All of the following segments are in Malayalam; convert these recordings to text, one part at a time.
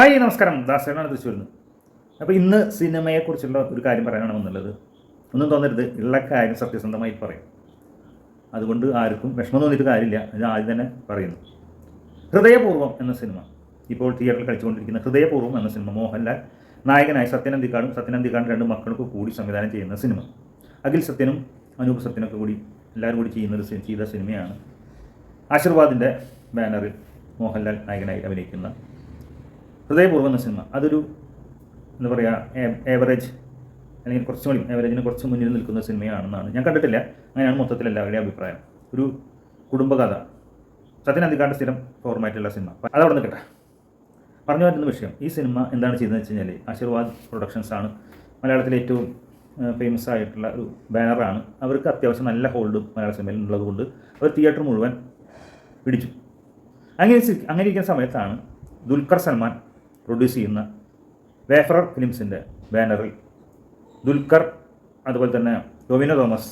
ഹായ് നമസ്കാരം. ദാസനാണ് വരുന്നത് അപ്പോൾ ഇന്ന് സിനിമയെക്കുറിച്ചുള്ള ഒരു കാര്യം പറയാനാണ് വന്നുള്ളത്. ഒന്നും തോന്നരുത്. ഉള്ള കാര്യം സത്യസന്ധമായി പറയും. അതുകൊണ്ട് ആർക്കും വിഷമം തോന്നിയിട്ട് കാര്യമില്ല. ഇത് ആദ്യം തന്നെ പറയുന്നു. ഹൃദയപൂർവം എന്ന സിനിമ. ഇപ്പോൾ തിയേറ്ററിൽ കളിച്ചുകൊണ്ടിരിക്കുന്ന ഹൃദയപൂർവം എന്ന സിനിമ. മോഹൻലാൽ നായകനായി സത്യനന്ദിക്കാടും സത്യനന്ദിക്കാടും രണ്ട് മക്കൾക്കും കൂടി സംവിധാനം ചെയ്യുന്ന സിനിമ. അഖിൽ സത്യനും അനൂപ് സത്യനൊക്കെ കൂടി എല്ലാവരും കൂടി ചെയ്യുന്ന ഒരു സി- ചെയ്ത സിനിമയാണ്. ആശീർവാദിന്റെ ബാനറിൽ മോഹൻലാൽ നായകനായി അഭിനയിക്കുന്ന ഹൃദയപൂർവം എന്ന സിനിമ. അതൊരു എന്താ പറയുക ഏവറേജ് അല്ലെങ്കിൽ കുറച്ചും കൂടി ഏവറേജിന് കുറച്ച് മുന്നിൽ നിൽക്കുന്ന സിനിമയാണെന്നാണ്. ഞാൻ കണ്ടിട്ടില്ല. അങ്ങനെയാണ് മൊത്തത്തിൽ എല്ലാവരുടെയും അഭിപ്രായം. ഒരു കുടുംബകഥ. സത്യൻ അധികാരുടെ സ്ഥിരം ഫോർമാറ്റുള്ള സിനിമ. അതവിടെ നിൽക്കട്ടെ. പറഞ്ഞു വരുന്ന വിഷയം. ഈ സിനിമ എന്താണ് ചെയ്തതെന്ന് വെച്ച് കഴിഞ്ഞാൽ ആശീർവാദ് പ്രൊഡക്ഷൻസ് ആണ്. മലയാളത്തിലെ ഏറ്റവും ഫേമസ് ആയിട്ടുള്ള ഒരു ബാനറാണ് അവർക്ക് അത്യാവശ്യം നല്ല ഹോൾഡും മലയാള സിനിമയിൽ ഉള്ളതുകൊണ്ട് അവർ തിയേറ്റർ മുഴുവൻ പിടിച്ചു. അങ്ങനെ അങ്ങനെ ഇരിക്കുന്ന സമയത്താണ് ദുൽഖർ സൽമാൻ പ്രൊഡ്യൂസ് ചെയ്യുന്ന വേഫറർ ഫിലിംസിന്റെ ബാനറിൽ ദുൽഖർ അതുപോലെ തന്നെ ടൊവിനോ തോമസ്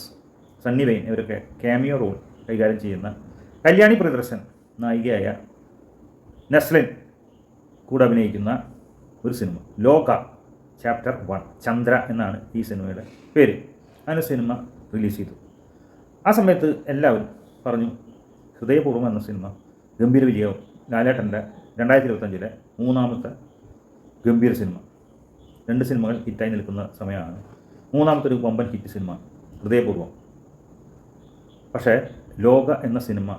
സണ്ണി വെയിൻ ഇവരൊക്കെ ക്യാമിയോ റോൾ കൈകാര്യം ചെയ്യുന്ന കല്യാണി പ്രിയദർശൻ നായികയായ നസ്ലിൻ കൂടെ അഭിനയിക്കുന്ന ഒരു സിനിമ ലോക ചാപ്റ്റർ വൺ ചന്ദ്ര എന്നാണ് ഈ സിനിമയുടെ പേര്. അങ്ങനെ സിനിമ റിലീസ് ചെയ്തു. ആ സമയത്ത് എല്ലാവരും പറഞ്ഞു ഹൃദയപൂർവം എന്ന സിനിമ ഗംഭീര വിജയവും ലാലേട്ടന്റെ രണ്ടായിരത്തി ഇരുപത്തഞ്ചിലെ മൂന്നാമത്തെ ഗംഭീര സിനിമ. രണ്ട് സിനിമകൾ ഹിറ്റായി നിൽക്കുന്ന സമയമാണ്. മൂന്നാമത്തെ ഒരു വമ്പൻ ഹിറ്റ് സിനിമ ഹൃദയപൂർവം. പക്ഷേ ലോക എന്ന സിനിമ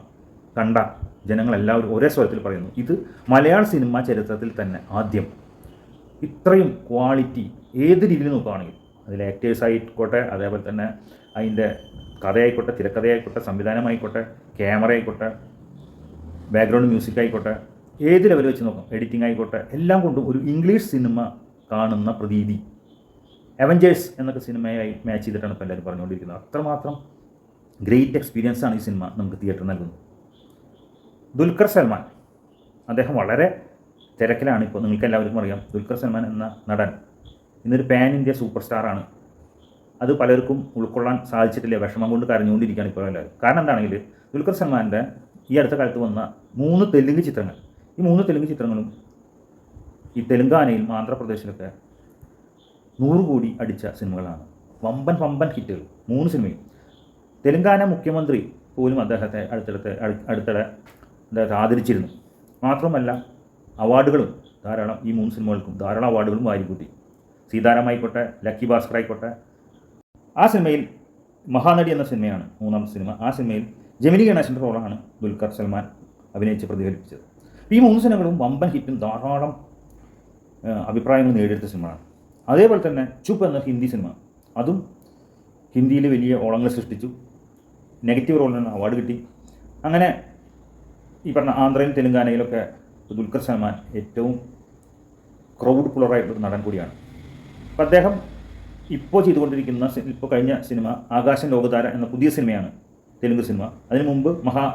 കണ്ട ജനങ്ങളെല്ലാവരും ഒരേ സ്വരത്തിൽ പറയുന്നു ഇത് മലയാള സിനിമ ചരിത്രത്തിൽ തന്നെ ആദ്യം. ഇത്രയും ക്വാളിറ്റി ഏത് രീതിയിൽ നോക്കുകയാണെങ്കിൽ അതിൽ ആക്ടേഴ്സ് ആയിക്കോട്ടെ അതേപോലെ തന്നെ അതിന്റെ കഥയായിക്കോട്ടെ തിരക്കഥയായിക്കോട്ടെ സംവിധാനമായിക്കോട്ടെ ക്യാമറ ആയിക്കോട്ടെ ബാക്ക്ഗ്രൗണ്ട് മ്യൂസിക് ആയിക്കോട്ടെ ഏത് ലെവൽ വെച്ച് നോക്കാം? എഡിറ്റിംഗ് ആയിക്കോട്ടെ. എല്ലാം കൊണ്ടും ഒരു ഇംഗ്ലീഷ് സിനിമ കാണുന്ന പ്രതീതി. അവഞ്ചേഴ്സ് എന്നൊക്കെ സിനിമയായി മാച്ച് ചെയ്തിട്ടാണ് ഇപ്പോൾ എല്ലാവരും പറഞ്ഞുകൊണ്ടിരിക്കുന്നത്. അത്രമാത്രം ഗ്രേറ്റ് എക്സ്പീരിയൻസ് ആണ് ഈ സിനിമ നമുക്ക് തിയേറ്ററിൽ നൽകുന്നത്. ദുൽഖർ സൽമാൻ. അദ്ദേഹം വളരെ തിരക്കിലാണ് ഇപ്പോൾ. നിങ്ങൾക്ക് എല്ലാവർക്കും അറിയാം ദുൽഖർ സൽമാൻ എന്ന നടൻ. ഇന്നൊരു പാൻ ഇന്ത്യ സൂപ്പർ സ്റ്റാറാണ് അത് പലർക്കും ഉൾക്കൊള്ളാൻ സാധിച്ചിട്ടില്ല വിഷമം കൊണ്ട് കരഞ്ഞുകൊണ്ടിരിക്കുകയാണ് ഇപ്പോൾ എല്ലാവരും. കാരണം എന്താണെങ്കിൽ ദുൽഖർ സൽമാന്റെ ഈ അടുത്ത കാലത്ത് വന്ന മൂന്ന് തെലുങ്ക് ചിത്രങ്ങൾ. ഈ മൂന്ന് തെലുങ്ക് ചിത്രങ്ങളും ഈ തെലുങ്കാനയിലും ആന്ധ്രാപ്രദേശിലൊക്കെ നൂറ് കോടി അടിച്ച സിനിമകളാണ്. വമ്പൻ വമ്പൻ ഹിറ്റുകൾ. മൂന്ന് സിനിമയും. തെലുങ്കാന മുഖ്യമന്ത്രി പോലും അദ്ദേഹത്തെ അടുത്തടുത്ത് അടു- അടുത്തിടെ അദ്ദേഹത്തെ ആദരിച്ചിരുന്നു. മാത്രമല്ല അവാർഡുകളും ധാരാളം ഈ മൂന്ന് സിനിമകൾക്കും ധാരാളം അവാർഡുകളും വാരിക്കൂട്ടി. സീതാരാം ആയിക്കോട്ടെ ലക്കി ഭാസ്കർ ആയിക്കോട്ടെ ആ സിനിമയിൽ മഹാനടി എന്ന സിനിമയാണ് മൂന്നാമത്തെ സിനിമ. ആ സിനിമയിൽ ജമിനി ഗണേശന്റെ റോളാണ് ദുൽഖർ സൽമാൻ അഭിനയിച്ച് പ്രതിഫലിപ്പിച്ചത്. ഈ മൂന്ന് സിനിമകളും വമ്പൻ ഹിറ്റും ധാരാളം അഭിപ്രായങ്ങൾ നേടിയെടുത്ത സിനിമയാണ് അതേപോലെ തന്നെ ചുപ്പ് എന്ന ഹിന്ദി സിനിമ. അതും ഹിന്ദിയിൽ വലിയ ഓളങ്ങൾ സൃഷ്ടിച്ചു. നെഗറ്റീവ് റോളിന് അവാർഡ് കിട്ടി. അങ്ങനെ ഈ പറഞ്ഞ ആന്ധ്രയിലും തെലുങ്കാനയിലൊക്കെ ദുൽഖർ സൽമാൻ ഏറ്റവും ക്രൗഡ് പുളറായിട്ടുള്ള നടൻ കൂടിയാണ്. അപ്പം അദ്ദേഹം ഇപ്പോൾ ചെയ്തുകൊണ്ടിരിക്കുന്ന ഇപ്പോൾ കഴിഞ്ഞ സിനിമ ആകാശം ലോകതാര എന്ന പുതിയ സിനിമയാണ് തെലുങ്ക് സിനിമ. അതിനു മുമ്പ് മഹാ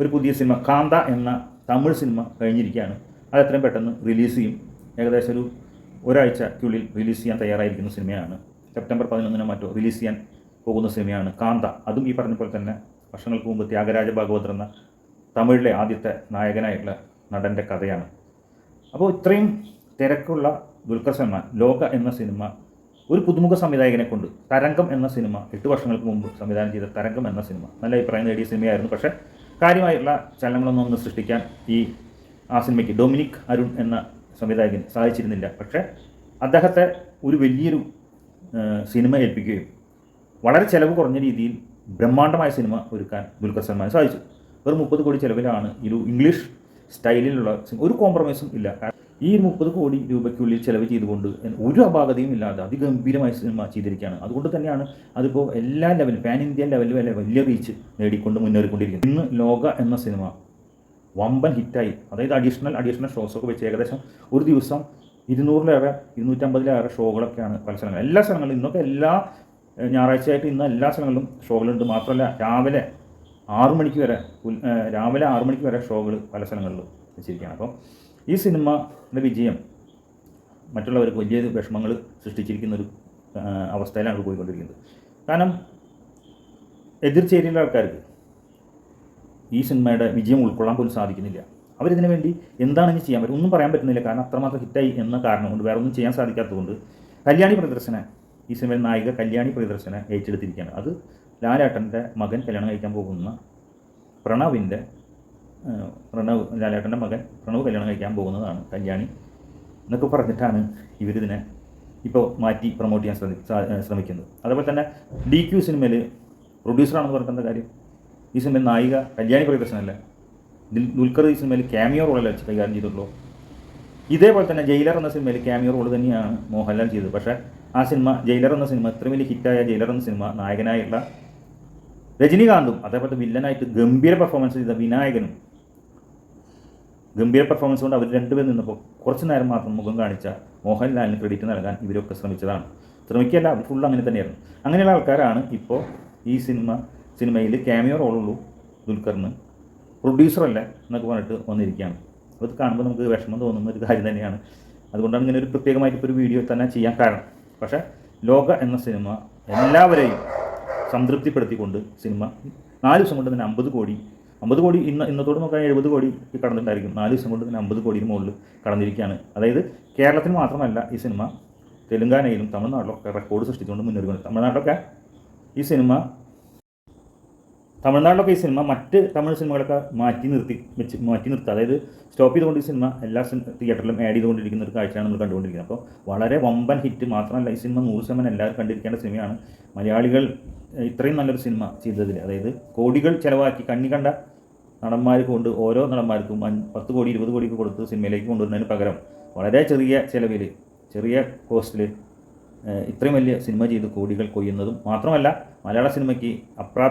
ഒരു പുതിയ സിനിമ കാന്ത എന്ന തമിഴ് സിനിമ കഴിഞ്ഞിരിക്കുകയാണ്. അത് എത്രയും പെട്ടെന്ന് റിലീസ് ചെയ്യും. ഏകദേശം ഒരു ഒരാഴ്ചയ്ക്കുള്ളിൽ റിലീസ് ചെയ്യാൻ തയ്യാറായിരിക്കുന്ന സിനിമയാണ്. സെപ്റ്റംബർ പതിനൊന്നിനോ മറ്റോ റിലീസ് ചെയ്യാൻ പോകുന്ന സിനിമയാണ് കാന്ത. അതും ഈ പറഞ്ഞ പോലെ തന്നെ വർഷങ്ങൾക്ക് മുമ്പ് ത്യാഗരാജ ഭാഗവതർ എന്ന തമിഴിലെ ആദ്യത്തെ നായകനായിട്ടുള്ള നടന്റെ കഥയാണ്. അപ്പോൾ ഇത്രയും തിരക്കുള്ള ദുൽഖർ സൽമാൻ ലോക എന്ന സിനിമ ഒരു പുതുമുഖ സംവിധായകനെ കൊണ്ട് തരംഗം എന്ന സിനിമ എട്ട് വർഷങ്ങൾക്ക് മുമ്പ് സംവിധാനം ചെയ്ത തരംഗം എന്ന സിനിമ. നല്ല അഭിപ്രായം നേടിയ സിനിമയായിരുന്നു. പക്ഷേ കാര്യമായിട്ടുള്ള ചലനങ്ങളൊന്നും ഒന്ന് സൃഷ്ടിക്കാൻ ഈ ആ സിനിമയ്ക്ക് ഡൊമിനിക് അരുൺ എന്ന സംവിധായകൻ സാധിച്ചിരുന്നില്ല പക്ഷേ അദ്ദേഹത്തെ ഒരു വലിയൊരു സിനിമ ഏൽപ്പിക്കുകയും വളരെ ചിലവ് കുറഞ്ഞ രീതിയിൽ ബ്രഹ്മാണ്ഡമായ സിനിമ ഒരുക്കാൻ ദുൽഖർ സൽമാൻ സാധിച്ചു. വെറും മുപ്പത് കോടി ചിലവിലാണ് ഇരു ഇംഗ്ലീഷ് സ്റ്റൈലിലുള്ള ഒരു കോംപ്രമൈസും ഇല്ല. ഈ മുപ്പത് കോടി രൂപയ്ക്കുള്ളിൽ ചിലവ് ചെയ്തുകൊണ്ട് ഒരു അപാകതയും ഇല്ലാതെ അതിഗംഭീരമായ സിനിമ ചെയ്തിരിക്കുകയാണ്. അതുകൊണ്ട് തന്നെയാണ് അതിപ്പോൾ എല്ലാ ലെവലും പാൻ ഇന്ത്യ ലെവലിൽ വരെ വലിയ റീച്ച് നേടിക്കൊണ്ട് മുന്നേറിക്കൊണ്ടിരിക്കുന്നത്. ഇന്ന് ലോക എന്ന സിനിമ വമ്പൻ ഹിറ്റായി അതായത് അഡീഷണൽ അഡീഷണൽ ഒക്കെ വെച്ച് ഏകദേശം ഒരു ദിവസം ഇരുന്നൂറിലേറെ ഇരുന്നൂറ്റമ്പതിലേറെ ഷോകളൊക്കെയാണ് പല സ്ഥലങ്ങളിൽ എല്ലാ സ്ഥലങ്ങളിലും ഇന്നൊക്കെ എല്ലാ ഞായറാഴ്ചയായിട്ട് ഇന്ന് എല്ലാ സ്ഥലങ്ങളിലും ഷോകളുണ്ട്. മാത്രമല്ല രാവിലെ ആറു മണിക്ക് വരെ രാവിലെ ആറു മണിക്ക് വരെ ഷോകൾ പല സ്ഥലങ്ങളിലും വെച്ചിരിക്കുകയാണ്. അപ്പോൾ ഈ സിനിമയുടെ വിജയം മറ്റുള്ളവർക്ക് വലിയ വിഷമങ്ങൾ സൃഷ്ടിച്ചിരിക്കുന്ന ഒരു അവസ്ഥയിലാണ് പോയിക്കൊണ്ടിരിക്കുന്നത്. കാരണം എതിർചേരിയിലെ ആൾക്കാർക്ക് ഈ സിനിമയുടെ വിജയം ഉൾക്കൊള്ളാൻ പോലും സാധിക്കുന്നില്ല. അവരിതിനു വേണ്ടി എന്താണ് ഇനി ചെയ്യാൻ പറ്റും ഒന്നും പറയാൻ പറ്റുന്നില്ല. കാരണം അത്രമാത്രം ഹിറ്റായി എന്ന കാരണം കൊണ്ട് വേറെ ഒന്നും ചെയ്യാൻ സാധിക്കാത്തതുകൊണ്ട് കല്യാണി പ്രദർശന ഈ സിനിമയിൽ നായിക കല്യാണി പ്രദർശന ഏറ്റെടുത്തിരിക്കുകയാണ്. അത് ലാലേട്ടന്റെ മകൻ കല്യാണം കഴിക്കാൻ പോകുന്ന പ്രണവിന്റെ പ്രണവ് ലാലേട്ടന്റെ മകൻ പ്രണവ് കല്യാണം കഴിക്കാൻ പോകുന്നതാണ് കല്യാണി എന്നൊക്കെ പറഞ്ഞിട്ടാണ് ഇവരിതിനെ ഇപ്പോൾ മാറ്റി പ്രൊമോട്ട് ചെയ്യാൻ ശ്രമി ശ്രമിക്കുന്നത്. അതേപോലെ തന്നെ ഡി ക്യു സിനിമയിൽ പ്രൊഡ്യൂസറാണെന്ന് പറഞ്ഞിട്ട് കാര്യം? ഈ സിനിമയിൽ നായിക കല്യാണി പ്രദർശനമല്ല ദിൽ- ദുൽഖർ ഈ സിനിമയിൽ ക്യാമിയോ റോളല്ല കൈകാര്യം ചെയ്തിട്ടുള്ളൂ? ഇതേപോലെ തന്നെ ജയിലർ എന്ന സിനിമയിൽ ക്യാമിയോ റോൾ തന്നെയാണ് മോഹൻലാൽ ചെയ്തത്. പക്ഷേ ആ സിനിമ ജയിലർ എന്ന സിനിമ ഇത്ര വലിയ ഹിറ്റായ ജയിലർ എന്ന സിനിമ നായകനായുള്ള രജനീകാന്തും അതേപോലെ വില്ലനായിട്ട് ഗംഭീര പെർഫോമൻസ് ചെയ്ത വിനായകനും ഗംഭീര പെർഫോമൻസ് കൊണ്ട് അവർ രണ്ടുപേരും നിന്നപ്പോൾ കുറച്ച് നേരം മാത്രം മുഖം കാണിച്ച മോഹൻലാലിന് ക്രെഡിറ്റ് നൽകാൻ ഇവരൊക്കെ ശ്രമിച്ചതാണ്. ശ്രമിക്കുകയല്ല അവർ ഫുൾ അങ്ങനെ തന്നെയായിരുന്നു. അങ്ങനെയുള്ള ആൾക്കാരാണ് ഇപ്പോൾ ഈ സിനിമ സിനിമയിൽ ക്യാമിയോ റോളുള്ളൂ ദുൽഖറിന്. പ്രൊഡ്യൂസറല്ല എന്നൊക്കെ പറഞ്ഞിട്ട് വന്നിരിക്കുകയാണ്. അപ്പോൾ ഇത് കാണുമ്പോൾ നമുക്ക് വിഷമം തോന്നുന്ന ഒരു കാര്യം തന്നെയാണ്. അതുകൊണ്ടാണ് ഇങ്ങനെ ഒരു പ്രത്യേകമായിട്ട് ഇപ്പോൾ ഒരു വീഡിയോ തന്നെ ചെയ്യാൻ കാരണം. പക്ഷേ ലോക എന്ന സിനിമ എല്ലാവരെയും സംതൃപ്തിപ്പെടുത്തിക്കൊണ്ട് സിനിമ നാല് ദിവസം കൊണ്ട് തന്നെ അമ്പത് കോടി അമ്പത് കോടി ഇന്ന് ഇന്നത്തോട് നോക്കാൻ എഴുപത് കോടി കടന്നിട്ടുണ്ടായിരിക്കും. നാല് ദിവസം കൊണ്ട് തന്നെ അമ്പത് കോടിയിൽ മുകളിൽ കടന്നിരിക്കുകയാണ്. അതായത് കേരളത്തിൽ മാത്രമല്ല ഈ സിനിമ തെലുങ്കാനയിലും തമിഴ്നാട്ടിലൊക്കെ റെക്കോർഡ് സൃഷ്ടിച്ചുകൊണ്ട് മുന്നേറുകയാണ് തമിഴ്നാട്ടിലൊക്കെ ഈ സിനിമ തമിഴ്നാട്ടിലൊക്കെ ഈ സിനിമ മറ്റ് തമിഴ് സിനിമകളൊക്കെ മാറ്റി നിർത്തി വെച്ച് മാറ്റി നിർത്തുക അതായത് സ്റ്റോപ്പ് ചെയ്തുകൊണ്ട് ഈ സിനിമ എല്ലാ തിയേറ്ററിലും ആഡ് ചെയ്തുകൊണ്ടിരിക്കുന്ന ഒരു കാഴ്ചയാണ് നമ്മൾ കണ്ടുകൊണ്ടിരിക്കുന്നത്. അപ്പോൾ വളരെ വമ്പൻ ഹിറ്റ് മാത്രമല്ല ഈ സിനിമ നൂറ് ശതമാനം എല്ലാവരും കണ്ടിരിക്കേണ്ട സിനിമയാണ്. മലയാളികൾ ഇത്രയും നല്ലൊരു സിനിമ ചെയ്തതിൽ അതായത് കോടികൾ ചിലവാക്കി കണ്ണി കണ്ട നടന്മാർ കൊണ്ട് ഓരോ നടന്മാർക്കും പത്ത് കോടി ഇരുപത് കോടിയൊക്കെ കൊടുത്ത് സിനിമയിലേക്ക് കൊണ്ടുവരുന്നതിന് പകരം വളരെ ചെറിയ ചിലവിൽ ചെറിയ കോസ്റ്റിൽ ഇത്രയും വലിയ സിനിമ ചെയ്ത് കോടികൾ കൊയ്യുന്നതും മാത്രമല്ല മലയാള സിനിമയ്ക്ക് അപ്രാ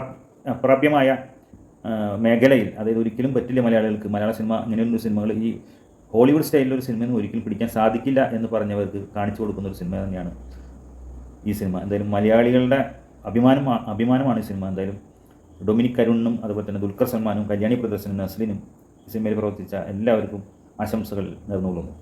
അപ്രാപ്യമായ മേഖലയിൽ അതായത് ഒരിക്കലും പറ്റില്ല മലയാളികൾക്ക് മലയാള സിനിമ ഇങ്ങനെയൊരു സിനിമകൾ ഈ ഹോളിവുഡ് സ്റ്റൈലിലൊരു സിനിമയൊന്നും ഒരിക്കലും പിടിക്കാൻ സാധിക്കില്ല എന്ന് പറഞ്ഞവർക്ക് കാണിച്ചു കൊടുക്കുന്ന ഒരു സിനിമ തന്നെയാണ് ഈ സിനിമ. എന്തായാലും മലയാളികളുടെ അഭിമാനമാണ് അഭിമാനമാണ് ഈ സിനിമ. എന്തായാലും ഡൊമിനിക് കരുണിനും അതുപോലെ തന്നെ ദുൽഖർ സൽമാനും കല്യാണി പ്രദർശനും നസ്ലിനും സിനിമയിൽ പ്രവർത്തിച്ച എല്ലാവർക്കും ആശംസകൾ നേർന്നുകൊള്ളുന്നു.